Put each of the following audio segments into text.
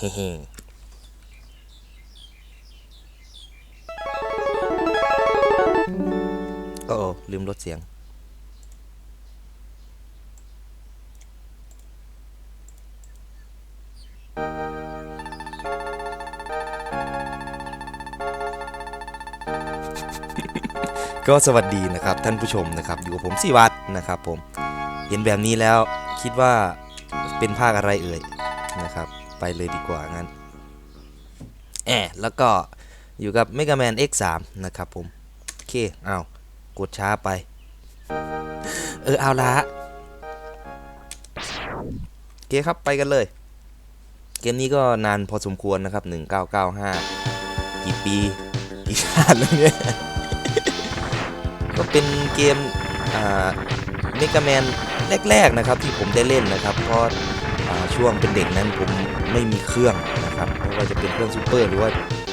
เฮ้โอ้โอ้ลืมลดเสียง ก็สวัสดีนะครับท่านผู้ชมนะครับ อยู่กับผมสิวัตนะครับผม เห็นแบบนี้แล้วคิดว่าเป็นภาคอะไรเอ่ยนะครับ ไปเลยดีกว่างั้นแอบแล้วก็อยู่กับ Mega Man X3 นะครับผม โอเคเอากดช้าไป เออ เอาละโอเคครับไปกันเลย เกมนี้ก็นานพอสมควรนะครับ 1995 กี่ปีกี่ชาติแล้วเนี่ย ก็เป็นเกมเมกาแมนแรก ๆ นะครับ ที่ผมได้เล่นนะครับ เพราะอ่า ช่วงเป็นเด็กนั้นผมไม่มีเครื่องนะครับไม่ว่าจะเป็นเครื่องซูเปอร์หรือว่า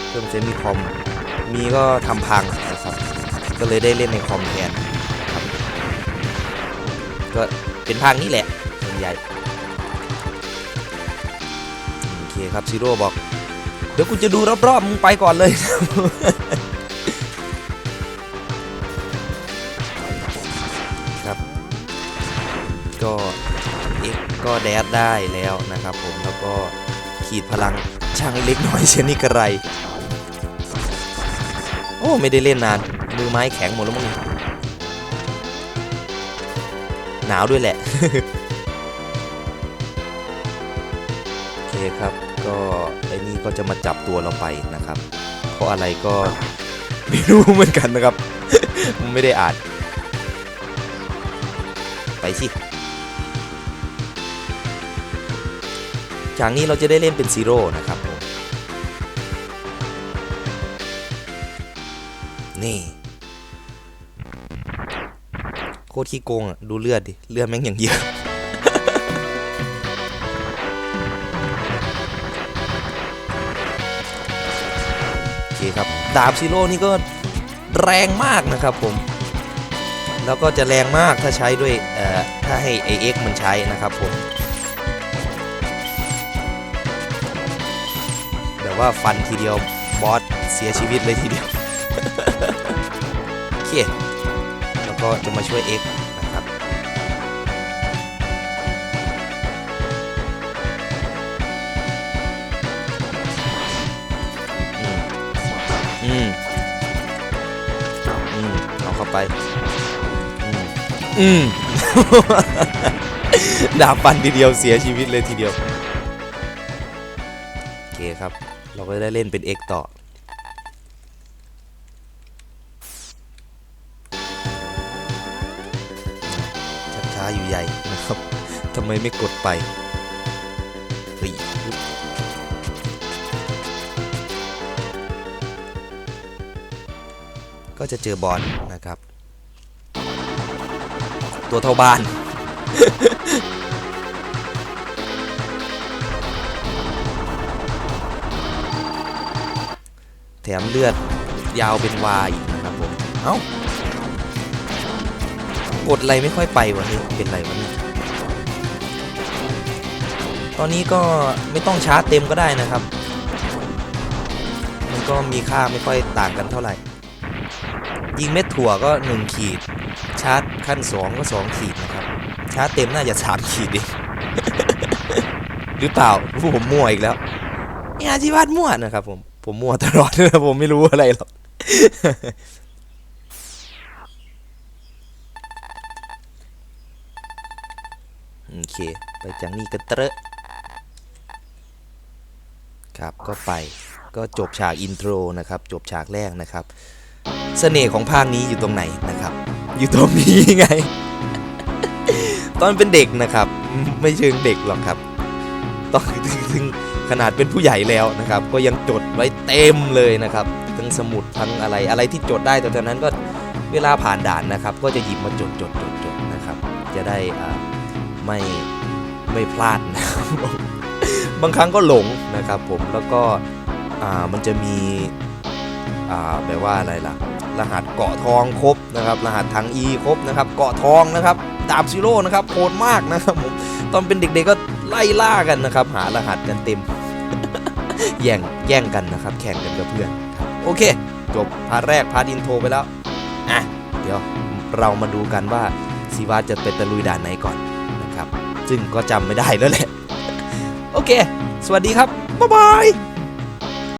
เครื่องเซมิคอมมีก็ทำพังนะครับ ก็เลยได้เล่นในคอมแทนครับก็เป็นพังนี่แหละส่วนใหญ่โอเคครับซีโร่บอก เดี๋ยวกูจะดูรอบๆมึงไปก่อนเลย ก็แดดได้แล้วนะครับผมแล้วก็ขีดพลังช่างเล็กน้อยเช่นนี้กระไร โอ้ไม่ได้เล่นนาน มือไม้แข็งหมดแล้วมั้งนี่หนาวด้วยแหละโอเคครับก็ไอ้นี่ก็จะมาจับตัวเราไปนะครับ เพราะอะไรก็ไม่รู้เหมือนกันนะครับ ไม่ได้อ่านไปสิ จากนี้เราจะได้เล่นเป็นซีโร่นะครับผมนี่โคตรขี้โกงอะ ดูเลือดดิ เลือดแม่งอย่างเยอะโอเคครับ ดาบซีโร่นี่ก็แรงมากนะครับผม แล้วก็จะแรงมากถ้าใช้ด้วยเอ่อถ้าให้ AX มันใช้นะครับผม ว่าฟันทีเดียวบอสเสียชีวิตเลยทีเดียวโอเคแล้วก็จะมาช่วย X นะครับอืมอืมอืมเอาเข้าไปอืมอืมดาบฟันทีเดียวเสียชีวิตเลยทีเดียวโอเคครับ เราก็ได้เล่นเป็น X ต่อ ชักช้าอยู่ใหญ่นะครับทำไมไม่กดไปเฮ้ยก็จะเจอบอลนะครับ ตัวเท่าบ้าน แถมเลือดยาวเป็นวาอีกนะครับผมเอ้ากดอะไรไม่ค่อยไปวันนี้เป็นไรวะเนี่ยตอนนี้ก็ไม่ต้องชาร์จเต็มก็ได้นะครับ มันก็มีค่าไม่ค่อยต่างกันเท่าไหร่ ยิงเม็ดถั่วก็ 1 ขีด ชาร์จขั้น 2 ก็ 2 ขีดนะครับ ชาร์จเต็มน่าจะ3ขีดเองหรือเปล่าผู้ผมมั่วอีกแล้วเนี่ยที่วาดมั่วนะครับผม ผมมั่วตลอดนะผมไม่รู้อะไรหรอกโอเค ไปจากนี่กันเตอะครับก็ไปก็จบฉากอินโทรนะครับ จบฉากแรกนะครับ เสน่ห์ของภาคนี้อยู่ตรงไหนนะครับ อยู่ตรงนี้ไง ตอนเป็นเด็กนะครับ ไม่เชิงเด็กหรอกครับตอนถึง ขนาดเป็นผู้ใหญ่แล้วนะครับ ก็ยังจดไว้เต็มเลยนะครับทั้งสมุดทั้งอะไรอะไรที่จดได้แต่ตอนนั้นก็เวลาผ่านด่านนะครับ ก็จะหยิบมาจดจดจดจดนะครับ จะได้อ่าไม่ไม่พลาดนะครับบางครั้งก็หลงนะครับผมแล้วก็อ่ามันจะมีอ่าแบบว่าอะไรล่ะ รหัสเกาะทองครบนะครับ รหัสทาง E ครบนะครับ เกาะทองนะครับ ดาบซีโร่นะครับโหดมากนะครับผมตอนเป็นเด็กๆก็ ไล่ล่ากันนะครับ หารหัสกันเต็ม แย่งแย่งกันนะครับ แข่งกันกับเพื่อนครับโอเค จบพาร์ทแรกพาร์ทอินโทรไปแล้วอะเดี๋ยวเรามาดูกันว่าซีวาจะไปตะลุยด่านไหนก่อนนะครับ ซึ่งก็จำไม่ได้แล้วแหละ โอเค สวัสดีครับ บ๊ายบาย